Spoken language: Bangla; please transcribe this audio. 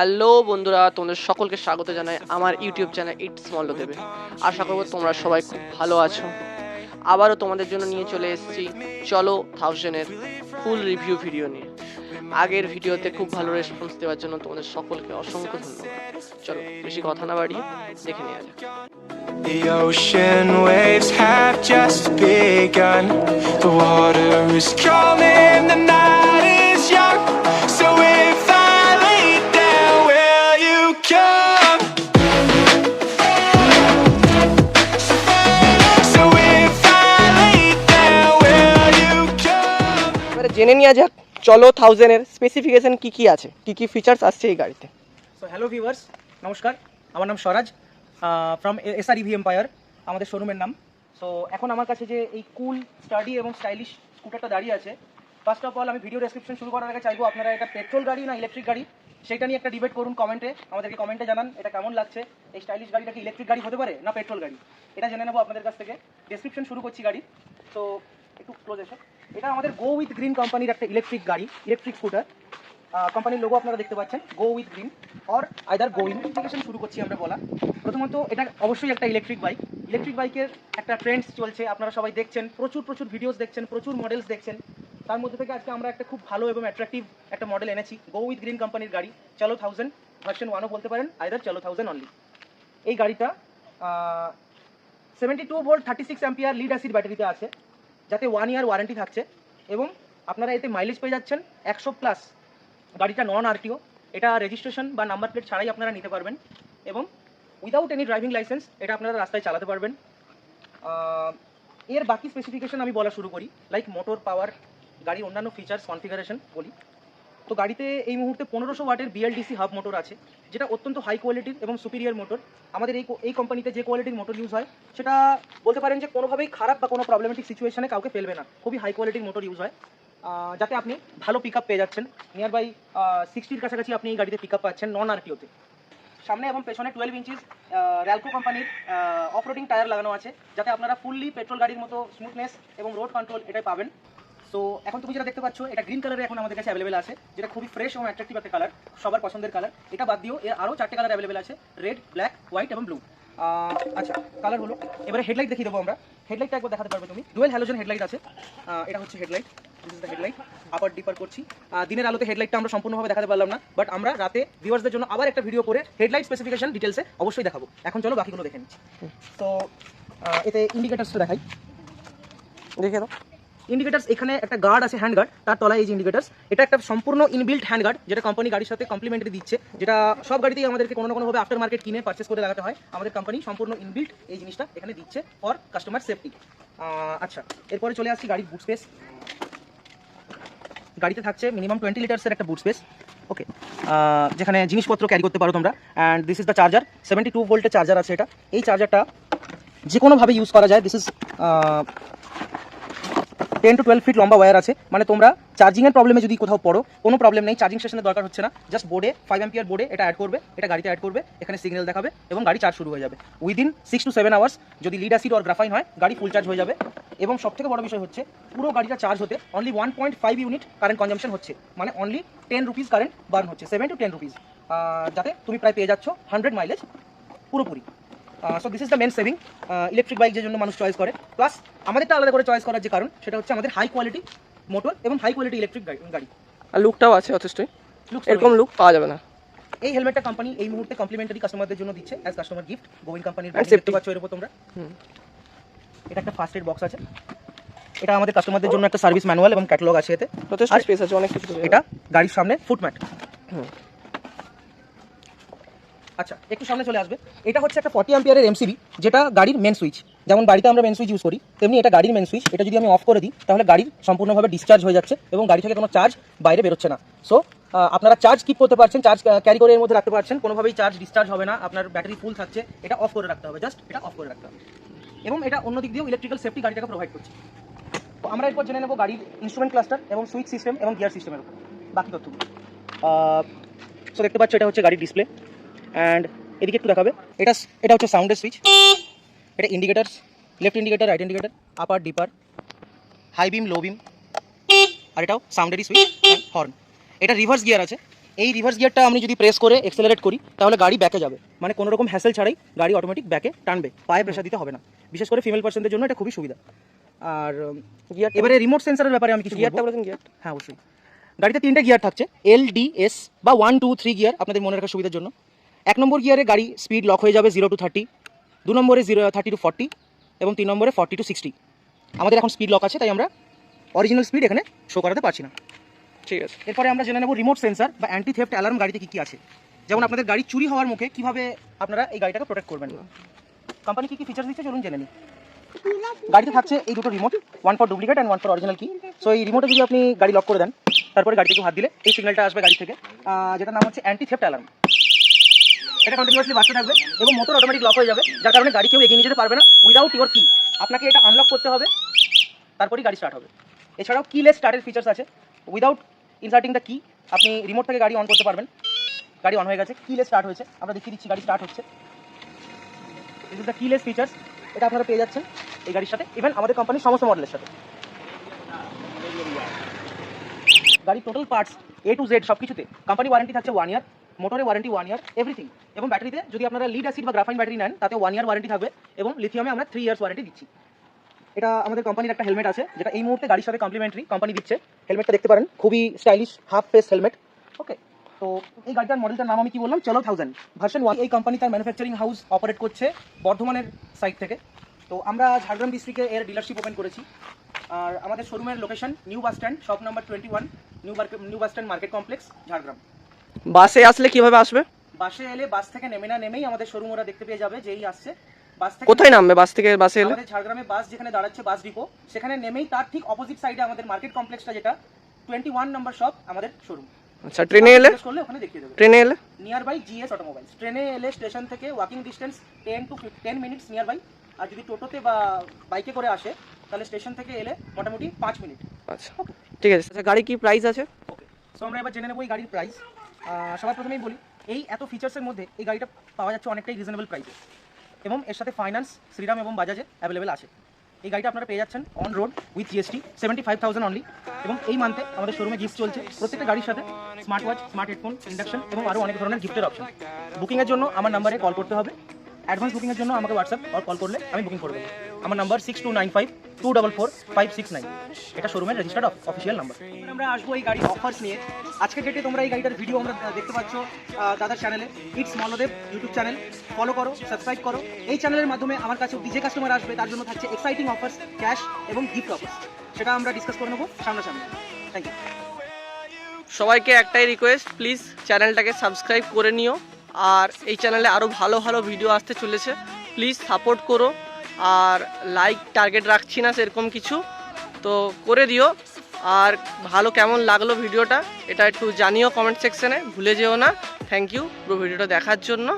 হ্যালো বন্ধুরা তোমাদের সকলকে স্বাগত জানাই আমার ইউটিউব চ্যানেল ইটস মল্ল দেবে। আশা করব তোমরা সবাই খুব ভালো আছো। আবারও তোমাদের জন্য নিয়ে চলে এসেছি। চলো থাউজেন্ডের ফুল রিভিউ ভিডিও নিয়ে। আগের ভিডিওতে খুব ভালো রেসপন্স দেওয়ার জন্য তোমাদের সকলকে অসংখ্য ধন্যবাদ। চলো বেশি কথা না বাড়িয়ে দেখে নেওয়া যাক। The ocean waves have just begun. The water is calling, the night is young. জেনে নেওয়া যাক, চলো থাউজেন্ডের স্পেসিফিকেশন কি কি আছে, কি কি ফিচার্স আসছে এই গাড়িতে। সো হ্যালো ভিউয়ার্স নমস্কার, আমার নাম Swaraj from S SR EV empire আমাদের শোরুমের নাম। সো এখন আমার কাছে যে এই কুল স্টাডি এবং স্টাইলিশ স্কুটারটা দাঁড়িয়ে আছে ফার্স্ট অফ অল আমি ভিডিও ডেসক্রিপশন শুরু করার আগে চাইব আপনারা এটা পেট্রোল গাড়ি না ইলেকট্রিক গাড়ি? সেটা নিয়ে একটা ডিবেট করুন কমেন্টে আমাদেরকে কমেন্টে জানান, এটা কেমন লাগছে? এই স্টাইলিশ গাড়িটা কি ইলেকট্রিক গাড়ি হতে পারে না পেট্রোল গাড়ি? এটা জেনে নেব আপনাদের কাছ থেকে। ডেসক্রিপশন শুরু করছি গাড়ি। তো একটু ক্লোজ এসে। এটা আমাদের গো উইথ গ্রিন কোম্পানির একটা ইলেকট্রিক গাড়ি ইলেকট্রিক স্কুটার কোম্পানির লোগো আপনারা দেখতে পাচ্ছেন go with green or either go indication শুরু করছি আমরা বলা। প্রথমত, এটা অবশ্যই একটা ইলেকট্রিক বাইক ইলেকট্রিক বাইকের একটা ট্রেন্ডস চলছে, আপনারা সবাই দেখছেন, প্রচুর প্রচুর ভিডিওস দেখছেন, প্রচুর মডেলস দেখছেন। তার মধ্যে থেকে আজকে আমরা একটা খুব ভালো এবং অ্যাট্রাকটিভ একটা মডেল এনেছি গো উইথ গ্রিন কোম্পানির গাড়ি চলো থাউজেন্ড ভার্সন ওয়ানও বলতে পারেন আইদার চলো থাউজেন্ড অনলি এই গাড়িটা seventy two volt thirty six ampere lead acid ব্যাটারিতে আছে। যাতে ওয়ান ইয়ার ওয়ারেন্টি থাকছে এবং আপনারা এতে মাইলেজ পেয়ে যাচ্ছেন একশো প্লাস গাড়িটা নন আরটিও এটা রেজিস্ট্রেশন বা নাম্বার প্লেট ছাড়াই আপনারা নিতে পারবেন এবং উইদাউট এনি ড্রাইভিং লাইসেন্স এটা আপনারা রাস্তায় চালাতে পারবেন। এর বাকি স্পেসিফিকেশন আমি বলা শুরু করি লাইক মোটর পাওয়ার গাড়ির অন্যান্য ফিচার্স কনফিগারেশন বলি। তো গাড়িতে এই মুহূর্তে পনেরোশো ওয়াটের বিএলডিসি হাব মোটর আছে, যেটা অত্যন্ত হাই কোয়ালিটির এবং সুপিরিয়র মোটর আমাদের এই এই কোম্পানিতে যে কোয়ালিটির মোটর ইউজ হয়, সেটা বলতে পারেন যে কোনোভাবেই খারাপ বা কোনো প্রবলেমেটিক সিচুয়েশনে কাউকে ফেলবে না। খুবই হাই কোয়ালিটির মোটর ইউজ হয়। যাতে আপনি ভালো পিক পেয়ে যাচ্ছেন। নিয়ার বাই সিক্সটির কাছাকাছি আপনি এই গাড়িতে পিক পাচ্ছেন নন আরটিওতে সামনে এবং পেছনে টুয়েলভ ইঞ্চিস র্যালকো কোম্পানির অফ রোডিং টায়ার লাগানো আছে, যাতে আপনারা ফুললি পেট্রোল গাড়ির মতো স্মুথনেস এবং রোড কন্ট্রোল এটাই পাবেন। সো এখন তুমি যেটা দেখতে পাচ্ছ, এটা গ্রিন কালারে এখন আমাদের কাছে অ্যাভেলেবেল আছে, যেটা খুবই ফ্রেশ এবং অ্যাট্রাকটিভ একটা কালার সবার পছন্দের কালার এটা বাদ দিয়েও এর আরও চারটে কালার অ্যাভেলেবেল আছে রেড ব্ল্যাক হোয়াইট এবং ব্লু আচ্ছা কালার হলো, এবারে হেডলাইট দেখিয়ে দেবো আমরা। হেডলাইটটা একবার দেখাতে পারবে তুমি। ডুয়েল হ্যালোজেন হেডলাইট আছে। এটা হচ্ছে হেডলাইট হেডলাইট আপার ডিপার করছি। দিনের আলোতে হেডলাইটটা আমরা সম্পূর্ণভাবে দেখাতে পারলাম না বাট আমরা রাতে ভিউয়ার্সদের জন্য আবার একটা ভিডিও করে হেডলাইট স্পেসিফিকেশন ডিটেলসে অবশ্যই দেখাবো। এখন চলো বাকিগুলো দেখে নিচ্ছি। তো এতে ইন্ডিকেটার্সটা দেখাই। দেখে দাও ইন্ডিকেটার্স এখানে একটা গার্ড আছে হ্যান্ড গার্ড তার তলায় এই যে ইন্ডিকেটার্স এটা একটা সম্পূর্ণ ইনবিল্ট হ্যান্ড গার্ড যেটা কোম্পানি গাড়ির সাথে কমপ্লিমেন্টারি দিচ্ছে, যেটা সব গাড়িতেই আমাদেরকে কোনো না কোনোভাবে আফটার মার্কেট কিনে পারচেস করে লাগাতে হয়। আমাদের কোম্পানি সম্পূর্ণ ইনবিল্ট এই জিনিসটা এখানে দিচ্ছে ফর কাস্টমার সেফটি আচ্ছা এরপরে চলে আসছি গাড়ির বুট স্পেস গাড়িতে থাকছে মিনিমাম টোয়েন্টি লিটার্সের একটা বুট স্পেস ওকে যেখানে জিনিসপত্র ক্যারি করতে পারো তোমরা and this is the charger seventy two ভোল্টের চার্জার আছে এটা। এই চার্জারটা যে কোনোভাবে ইউজ করা যায় this is ten to twelve feet লম্বা ওয়্যার আছে। মানে তোমরা চার্জিংয়ের প্রবলেমে যদি কোথাও পড়ো, কোনো প্রবলেম নেই চার্জিং স্টেশনের দরকার হচ্ছে না। জাস্ট বোর্ডে ফাইভ এম্পিয়ার বোর্ডে এটা অ্যাড করবে, এটা গাড়িতে অ্যাড করবে, এখানে সিগন্যাল দেখাবে এবং গাড়ি চার্জ শুরু হয়ে যাবে। Within six to seven hours যদি লিড অ্যাসিড অর গ্রাফাইন হয়, গাড়ি ফুল চার্জ হয়ে যাবে। এবং সবথেকে বড় বিষয় হচ্ছে, পুরো গাড়িটা চার্জ হতে only one point five unit current consumption হচ্ছে। মানে only ten rupees current burn হচ্ছে সেভেন টু টেন রুপিস যাতে তুমি প্রায় পেয়ে যাচ্ছ হান্ড্রেড মাইলেজ পুরোপুরি। So this is the main saving electric bike যে জন্য মানুষ চয়েস করে। প্লাস আমাদেরটা আলাদা করে চয়েস করার যে কারণ সেটা হচ্ছে আমাদের হাই কোয়ালিটি মোটর এবং হাই কোয়ালিটি ইলেকট্রিক গাড়ি। আর লুকটাও আছে যথেষ্টই। এরকম লুক পাওয়া যাবে না। এই হেলমেটটা কোম্পানি এই মুহূর্তে কমপ্লিমেন্টারি কাস্টমারদের জন্য দিচ্ছে অ্যাজ কাস্টমার গিফট গোবিন কোম্পানির দেখতে safety. পাচ্ছ এর উপর তোমরা। হুম। এটা একটা ফার্স্ট এড বক্স আছে। এটা আমাদের কাস্টমারদের জন্য একটা সার্ভিস ম্যানুয়াল এবং ক্যাটালগ আছে এতে। যথেষ্ট স্পেস আছে অনেক কিছু এটা গাড়ির সামনে ফুটম্যাট হুম। আচ্ছা একটু সামনে চলে আসবে। এটা হচ্ছে একটা ফর্টি অ্যাম্পিয়ারের এমসিবি যেটা গাড়ির মেন সুইচ যেমন বাড়িতে আমরা মেন সুইচ ইউজ করি, তেমনি এটা গাড়ির মেন সুইচ এটা যদি আমি অফ করে দিই, তাহলে গাড়ির সম্পূর্ণভাবে ডিসচার্জ হয়ে যাচ্ছে এবং গাড়ি থেকে কোনো চার্জ বাইরে বেরোচ্ছে না। সো আপনারা চার্জ কিপ করতে পারছেন চার্জ ক্যারি করে এর মধ্যে রাখতে পারছেন। কোনোভাবেই চার্জ ডিসচার্জ হবে না, আপনার ব্যাটারি ফুল থাকছে। এটা অফ করে রাখতে হবে জাস্ট এটা অফ করে রাখতে হবে। এবং এটা অন্য দিক দিয়েও ইলেকট্রিক্যাল সেফটি গাড়িটাকে প্রোভাইড করছে। তো আমরা এরপর জেনে নেব গাড়ির ইনস্ট্রুমেন্ট ক্লাস্টার এবং সুইচ সিস্টেম এবং গিয়ার সিস্টেমের উপর। বাকি তথ্যগুলো। সো দেখতে পাচ্ছ, এটা হচ্ছে গাড়ির ডিসপ্লে অ্যান্ড এদিকে একটু দেখাবে। এটা এটা হচ্ছে সাউন্ডের সুইচ এটা indicator left indicator right indicator upper dipper high beam low beam আর এটাও সাউন্ডেরই সুইচ হর্ন এটা রিভার্স গিয়ার আছে। এই রিভার্স গিয়ারটা আমি যদি প্রেস করে এক্সেলারেট করি তাহলে গাড়ি ব্যাকে যাবে। মানে কোনো রকম হ্যাসেল ছাড়াই গাড়ি অটোমেটিক ব্যাকে টানবে। পায়ে প্রেশার দিতে হবে না। বিশেষ করে ফিমেল পার্সনদের জন্য এটা খুবই সুবিধা। আর গিয়ার এবারে রিমোট সেন্সারের ব্যাপারে আমি কিছু গিয়ারটা। বলেছেন গিয়ার হ্যাঁ অবশ্যই। গাড়িতে তিনটে গিয়ার থাকছে। এল ডি এস বা ওয়ান টু থ্রি গিয়ার আপনাদের মনে রাখার সুবিধার জন্য। এক নম্বর গিয়ারে গাড়ি স্পিড লক হয়ে যাবে জিরো টু থার্টি দু নম্বরে জিরো থার্টি টু ফর্টি এবং তিন নম্বরে ফর্টি টু সিক্সটি আমাদের এখন স্পিড লক আছে তাই আমরা অরিজিনাল স্পিড এখানে শো করাতে পারছি না। ঠিক আছে। এরপরে আমরা জেনে নেব রিমোট সেন্সার বা অ্যান্টি থেফট অ্যালার্ম গাড়িতে কী কী আছে। যেমন আপনাদের গাড়ি চুরি হওয়ার মুখে কীভাবে আপনারা এই গাড়িটাকে প্রোটেক্ট করবেন। কোম্পানি কী কী ফিচার্স দিচ্ছে চলুন জেনে নিই। গাড়িতে থাকছে এই দুটো remote one for duplicate and one for original কি সো এই রিমোটে যদি আপনি গাড়ি লক করে দেন তারপরে গাড়িতে হাত দিলে এই সিগন্যালটা আসবে গাড়ি থেকে। যেটার নাম হচ্ছে অ্যান্টি থেফট অ্যালার্ম এটা কন্টিনিউয়াসলি বাজতে থাকবে এবং মোটর অটোমেটিক লক হয়ে যাবে, যার কারণে গাড়ি কেউ এগিয়ে নিয়ে যেতে পারবে না উইদাউট ইওর কি আপনাকে এটা আনলক করতে হবে, তারপরেই গাড়ি স্টার্ট হবে। এছাড়াও কিলেস স্টার্টের ফিচার্স আছে। উইদাউট ইনসার্টিং দ্য কি আপনি রিমোট থেকে গাড়ি অন করতে পারবেন। গাড়ি অন হয়ে গেছে কিলেস স্টার্ট হয়েছে। আমরা দেখিয়ে দিচ্ছি গাড়ি স্টার্ট হচ্ছে। This is the keyless features এটা আপনারা পেয়ে যাচ্ছেন এই গাড়ির সাথে ইভেন আমাদের কোম্পানির সমস্ত মডেলের সাথে। গাড়ির total parts A to Z সব কিছুতে কোম্পানি ওয়ারেন্টি থাকছে ওয়ান ইয়ার মোটরে ওয়ারেন্টি ওয়ান ইয়ার এভরিথিং এবং ব্যাটারিতে যদি আপনারা লিড অ্যাসিড বা গ্রাফাইন ব্যাটারি নেন তাতে ওয়ান ইয়ার ওয়ারেন্টি থাকবে এবং লিথিয়ামে আমরা থ্রি ইয়ার্স ওয়ারেন্টি দিচ্ছি। এটা আমাদের কোম্পানির একটা হেলমেট আছে, যেটা এই মুহূর্তে গাড়ির সাথে কমপ্লিমেন্টারি কোম্পানি দিচ্ছে। হেলমেটটা দেখতে পারেন, খুবই stylish half face helmet okay তো এই গাড়িটার মডেলটার নাম আমি কি বললাম? চলো থাউজেন্ড ভার্সন ওয়ান এই কোম্পানি তার ম্যানুফ্যাকচারিং হাউস অপারেট করছে বর্ধমানের সাইট থেকে। তো আমরা ঝাড়গ্রাম ডিস্ট্রিক্টে এর ডিলারশিপ ওপেন করেছি। আর আমাদের শোরুমের location new bus stand shop number twenty one new new bus stand market complex Jhargram. বাসে আসলে কীভাবে আসবে? বাসে এলে বাস থেকে নেমে না নেমেই আমাদের শোরুম ওরা দেখতে পেয়ে যাবে যেই আসছে। বাস থেকে কোথায় নামবে? বাস থেকে বাসে এলে? আমাদের ঝাড়গ্রামে বাস যেখানে দাঁড়াচ্ছে বাস ডিপো সেখানে নেমেই তার ঠিক অপোজিট সাইডে আমাদের মার্কেট কমপ্লেক্সটা যেটা টোয়েন্টি ওয়ান নম্বর শপ আমাদের শোরুম আচ্ছা ট্রেনে এলে? করলে ওখানে দেখিয়ে দেবে। ট্রেনে এলে? নিয়ার বাই জিএস অটোমোবাইলস ট্রেনে এলে স্টেশন থেকে walking distance ten to ten minutes near by আর যদি টোটোতে বা বাইকে করে আসে তাহলে স্টেশন থেকে এলে মোটামুটি পাঁচ মিনিট আচ্ছা ঠিক আছে। আচ্ছা গাড়ি কি প্রাইস আছে? ওকে সো আমরা এবার জেনে নেব এই গাড়ির প্রাইস সবার প্রথমেই বলি, এই এত ফিচার্সের মধ্যে এই গাড়িটা পাওয়া যাচ্ছে অনেকটাই রিজনেবল প্রাইসে এবং এর সাথে ফাইন্যান্স শ্রীরাম এবং বাজাজে অ্যাভেলেবেল আছে। এই গাড়িটা আপনারা পেয়ে যাচ্ছেন on road with GST seventy five thousand only এবং এই মান্থে আমাদের শোরুমে গিফট চলছে প্রত্যেকটা গাড়ির সাথে smart watch smart headphone induction এবং আরও অনেক ধরনের গিফটের অপশন বুকিংয়ের জন্য আমার নাম্বারে কল করতে হবে। অ্যাডভান্স বুকিংয়ের জন্য আমাকে হোয়াটসঅ্যাপ আর কল করলে আমি বুকিং করে দেবো। আমার number six two nine five two double four five six nine এটা শোরুমের রেজিস্টার্ড অফিসিয়াল নাম্বার আমরা আসব এই গাড়ির অফার্স নিয়ে। আজকের ডেটে তোমরা এই গাড়িটার ভিডিও আমরা দেখতে পাচ্ছ দাদার চ্যানেলে it's Moldev YouTube channel follow করো সাবস্ক্রাইব করো। এই চ্যানেলের মাধ্যমে আমার কাছে যে কাস্টমার আসবে তার জন্য থাকছে এক্সাইটিং অফার্স ক্যাশ এবং গিফট অফার্স সেটা আমরা ডিসকাস করে নেব সামনাসামনি। থ্যাংক ইউ সবাইকে একটাই রিকোয়েস্ট প্লিজ চ্যানেলটাকে সাবস্ক্রাইব করে নিও। আর এই চ্যানেলে আরও ভালো ভালো ভিডিও আসতে চলেছে। প্লিজ সাপোর্ট করো। আর লাইক টার্গেট রাখছি না সেরকম কিছু। তো করে দিও। আর ভালো কেমন লাগল ভিডিওটা এটা একটু জানিও কমেন্ট সেকশানে ভুলে যেও না। থ্যাংক ইউ পুরো ভিডিওটা দেখার জন্য।